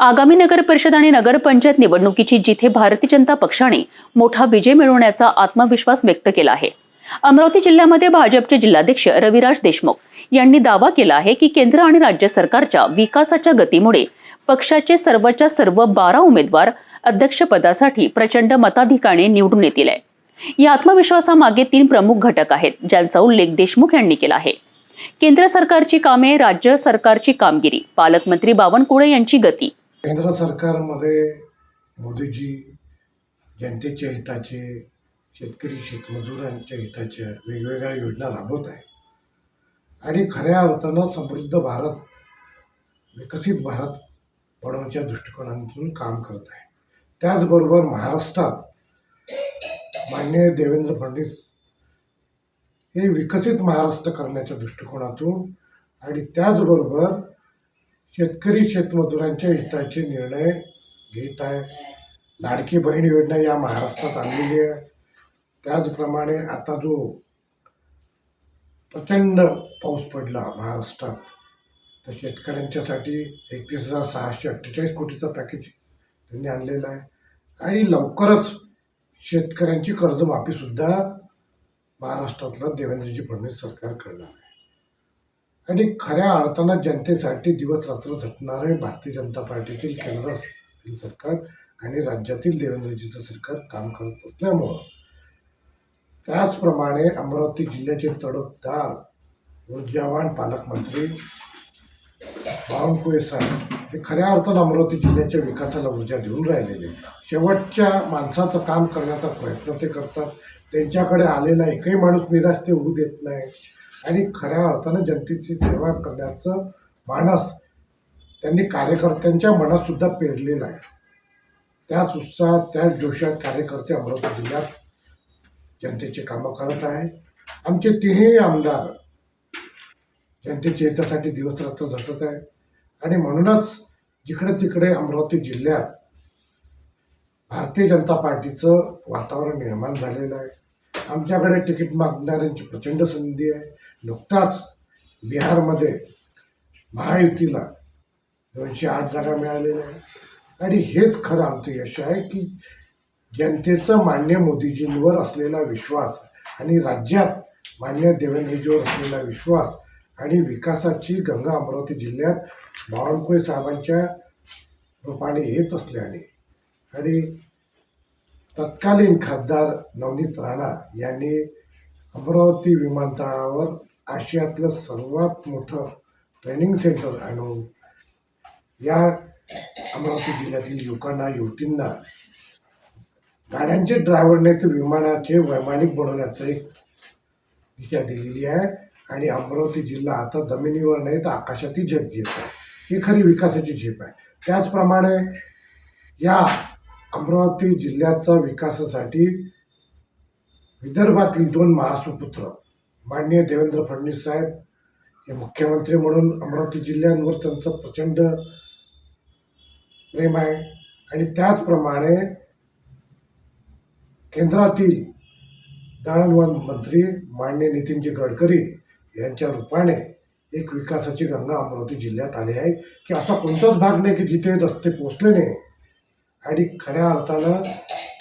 आगामी नगर परिषद आणि नगरपंचायत निवडणुकीची जिथे भारतीय जनता पक्षाने मोठा विजय मिळवण्याचा आत्मविश्वास व्यक्त केला आहे. अमरावती जिल्ह्यामध्ये भाजपचे जिल्हाध्यक्ष रविराज देशमुख यांनी दावा केला आहे की केंद्र आणि राज्य सरकारच्या विकासाच्या गतीमुळे पक्षाचे सर्वच्या सर्व बारा उमेदवार अध्यक्षपदासाठी प्रचंड मताधिकाने निवडून येतील आहे. या आत्मविश्वासामागे तीन प्रमुख घटक आहेत ज्यांचा उल्लेख देशमुख यांनी केला आहे. केंद्र सरकारची कामे राज्य सरकारची कामगिरी पालकमंत्री बावनकुळे यांची गती केंद्र सरकारमध्ये मोदीजी जनतेच्या हिताचे शेतकरी शेतमजुरांच्या हिताच्या वेगवेगळ्या योजना राबवत आहे आणि खऱ्या अर्थानं समृद्ध भारत विकसित भारत बनवण्याच्या दृष्टिकोनातून काम करत आहे. त्याचबरोबर महाराष्ट्रात माननीय देवेंद्र फडणवीस हे विकसित महाराष्ट्र करण्याच्या दृष्टिकोनातून आणि त्याचबरोबर शेतकरी शेतमजुरांच्या हिताचे निर्णय घेत आहे लाडकी बहीण योजना या महाराष्ट्रात आणलेली आहे. त्याचप्रमाणे आता जो प्रचंड पाऊस पडला महाराष्ट्रात तर शेतकऱ्यांच्यासाठी एकतीस हजार सहाशे अठ्ठेचाळीस कोटीचं पॅकेज त्यांनी आणलेलं आहे. आणि लवकरच शेतकऱ्यांची कर्जमाफीसुद्धा महाराष्ट्रातलं देवेंद्रजी फडणवीस सरकार करणार आहे. आणि खऱ्या अर्थानं जनतेसाठी दिवस रात्र झटणारे भारतीय जनता पार्टीतील केंद्रातील सरकार आणि राज्यातील देवेंद्रजीचं सरकार काम करत असल्यामुळं. त्याचप्रमाणे अमरावती जिल्ह्याचे तडफदार ऊर्जावान पालकमंत्री बावनकुळे साहेब हे खऱ्या अर्थानं अमरावती जिल्ह्याच्या विकासाला ऊर्जा देऊन राहिलेले शेवटच्या माणसाचं काम करण्याचा प्रयत्न ते करतात. त्यांच्याकडे आलेला एकही माणूस निराश ते होऊ देत नाही. आणि खऱ्या अर्थानं जनतेची सेवा करण्याचं मानस त्यांनी कार्यकर्त्यांच्या मनातसुद्धा पेरलेलं आहे. त्याच उत्साहात त्याच जोशात कार्यकर्ते अमरावती जिल्ह्यात जनतेचे कामं करत आहे आमचे तिन्ही आमदार जनतेच्या हितासाठी दिवस रात्र झटत आहे आणि म्हणूनच जिकडे तिकडे अमरावती जिल्ह्यात भारतीय जनता पार्टीचं वातावरण निर्माण झालेलं आहे. आमच्याकडे तिकीट मागणाऱ्यांची प्रचंड संधी आहे. नुकताच बिहारमध्ये महायुतीला दोनशे आठ जागा मिळालेल्या आहेत. आणि हेच खरं आमचं यश आहे की जनतेचं मान्य मोदीजींवर असलेला विश्वास आणि राज्यात मान्य देवेंद्रजीवर असलेला विश्वास आणि विकासाची गंगा अमरावती जिल्ह्यात बावनकुळे साहेबांच्या रूपाने येत असल्याने आणि तत्कालीन खासदार नवनीत राणा यांनी अमरावती विमानतळावर आशियातलं सर्वात मोठं ट्रेनिंग सेंटर आणून या अमरावती जिल्ह्यातील युवकांना युवतींना गाड्यांचे ड्रायव्हर नाही तर विमानाचे वैमानिक बनवण्याचं एक दिशा दिलेली आहे आणि अमरावती जिल्हा आता जमिनीवर नाही तर आकाशातही झेप घेत आहे. ही खरी विकासाची झेप आहे. त्याचप्रमाणे या अमरावती जिल्ह्याचा विकासासाठी विदर्भातील दोन महासुपुत्र माननीय देवेंद्र फडणवीस साहेब हे मुख्यमंत्री म्हणून अमरावती जिल्ह्यांवर त्यांचं प्रचंड प्रेम आहे. आणि त्याचप्रमाणे केंद्रातील दळणवळण मंत्री माननीय नितीनजी गडकरी यांच्या रूपाने एक विकासाची गंगा अमरावती जिल्ह्यात आली आहे. की असा कोणताच भाग नाही की जिथे रस्ते पोचले नाही आणि खऱ्या अर्थानं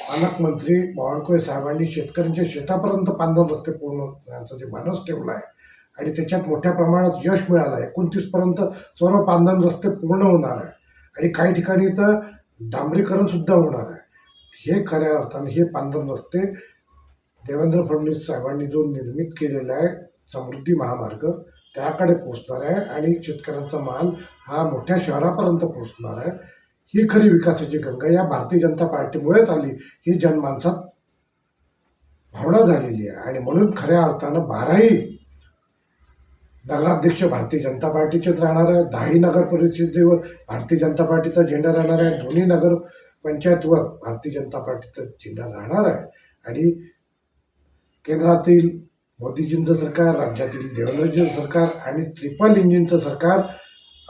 पालकमंत्री बावनकुळे साहेबांनी शेतकऱ्यांच्या शेतापर्यंत पांधन रस्ते पूर्ण करण्याचा जे मानस ठेवला आहे आणि त्याच्यात मोठ्या प्रमाणात यश मिळालं आहे. एकोणतीसपर्यंत सर्व पांदन रस्ते पूर्ण होणार आहे. आणि काही ठिकाणी तर डांबरीकरणसुद्धा होणार आहे. हे खऱ्या अर्थाने हे पांदन रस्ते देवेंद्र फडणवीस साहेबांनी जो निर्मित केलेला आहे समृद्धी महामार्ग त्याकडे पोहोचणार आहे आणि शेतकऱ्यांचा माल हा मोठ्या शहरापर्यंत पोहोचणार आहे. ही खरी विकासाची गंगा या भारतीय जनता पार्टीमुळेच आली. ही जनमानसात भावना झालेली आहे. आणि म्हणून खऱ्या अर्थानं बाराही नगराध्यक्ष भारतीय जनता पार्टीचेच राहणार आहे दहाही नगर परिषदेवर भारतीय जनता पार्टीचा झेंडा राहणार आहे. दोन्ही नगर पंचायतवर भारतीय जनता पार्टीचा झेंडा राहणार आहे. आणि केंद्रातील मोदीजींचं सरकार राज्यातील देवेंद्रजींचं सरकार आणि ट्रिपल इंजिनचं सरकार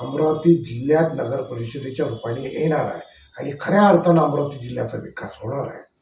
अमरावती जिल्ह्यात नगर परिषदेच्या रूपाने येणार आहे. आणि खऱ्या अर्थानं अमरावती जिल्ह्याचा विकास होणार आहे.